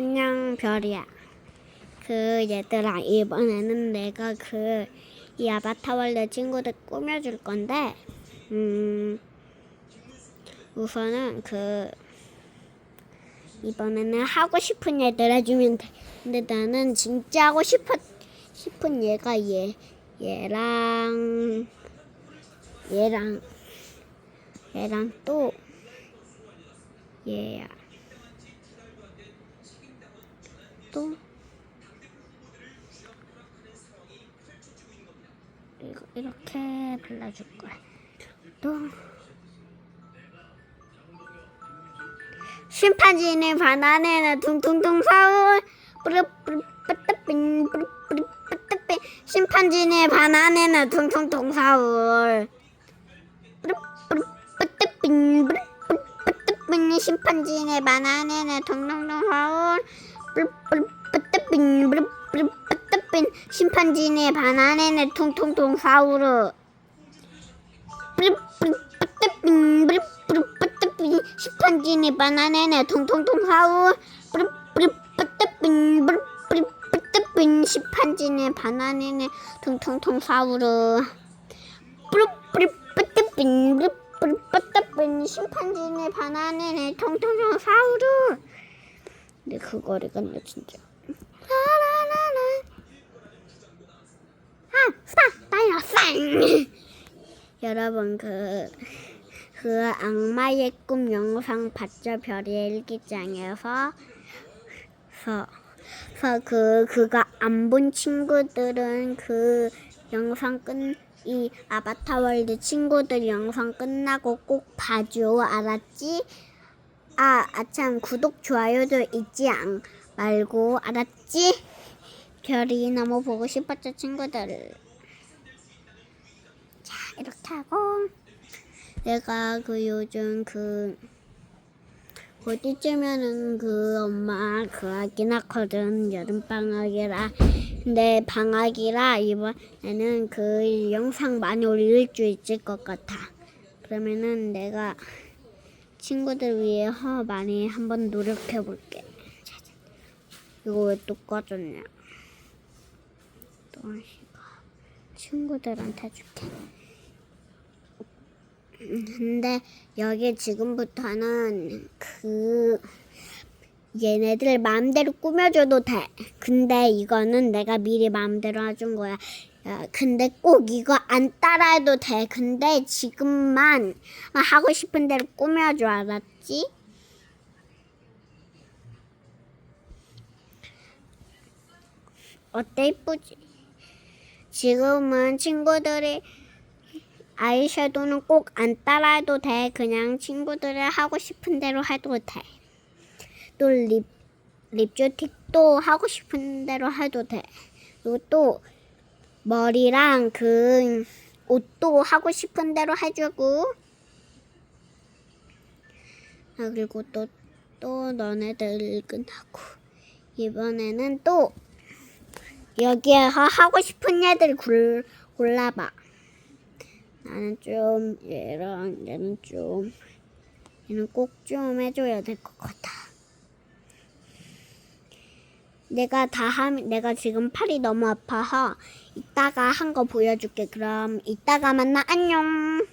안녕 별이야. 그 얘들아 이번에는 내가 그 이 아바타 월드 친구들 꾸며줄 건데 음 우선은 그 이번에는 하고 싶은 얘들 해주면 돼. 근데 나는 진짜 하고 싶어 싶은 얘가 얘 얘랑 얘랑 얘랑 또 얘야. 또 이거 이렇게 발라줄 거야. 또? 심판지는 바나나는 둥둥둥 사울. 뿌르뿌르뿌뜨빈 뿌르뿌르뿌뜨빈 심판지는 바나나는 둥둥둥 사울. 뿌르뿌르뿌뜨빈 뿌르뿌르뿌뜨빈 심판지는 바나나는 둥둥둥 사울 뿌르뿌르뿌뜨빈 심판지는 바나나는 퉁퉁퉁 사우르 뿌르뿌르뿌뜨빈 심판지는 바나나는 퉁퉁퉁 사우르 뿌르뿌르뿌뜨빈 심판지는 바나나는 퉁퉁퉁 사우르 뿌르뿌르뿌뜨빈 심판지는 바나나는 퉁퉁퉁 사우르 근데 그거를 근데 진짜 아, 스타 다이너스 여러분 그, 그 악마의 꿈 영상 봤죠? 별의 일기장에서 서, 서 그, 그거 안 본 친구들은 그 영상 끝, 이 아바타월드 친구들 영상 끝나고 꼭 봐줘. 알았지? 아, 아참, 구독, 좋아요도 잊지 않, 말고, 알았지? 별이 너무 보고 싶었죠, 친구들. 자, 이렇게 하고, 내가 그 요즘 그, 어디쯤에는 그 엄마 그 아기 낳거든, 여름 방학이라. 근데 방학이라 이번에는 그 영상 많이 올릴 수 있을 것 같아. 그러면은 내가 친구들 위해 어, 많이 한번 노력해 볼게. 이거 왜 또 꺼졌냐? 또 친구들한테 줄게. 음, 근데 여기 지금부터는 그 얘네들 마음대로 꾸며줘도 돼. 근데 이거는 내가 미리 마음대로 해준 거야. 야, 근데 꼭 이거 안 따라해도 돼. 근데 지금만 하고 싶은 대로 꾸며줘. 알았지? 어때 이쁘지? 지금은 친구들이 아이섀도는 꼭 안 따라해도 돼. 그냥 친구들이 하고 싶은 대로 해도 돼. 또 립, 립조틱도 하고 싶은 대로 해도 돼. 그리고 또 머리랑 그 옷도 하고 싶은 대로 해주고. 아, 그리고 또, 또 너네들 끝나고. 이번에는 또 여기에서 하고 싶은 애들 골, 골라봐. 나는 좀 얘랑 얘는 좀 얘는 꼭 좀 해줘야 될 것 같아. 내가 다 하면 내가 지금 팔이 너무 아파서 이따가 한 거 보여줄게. 그럼 이따가 만나 안녕.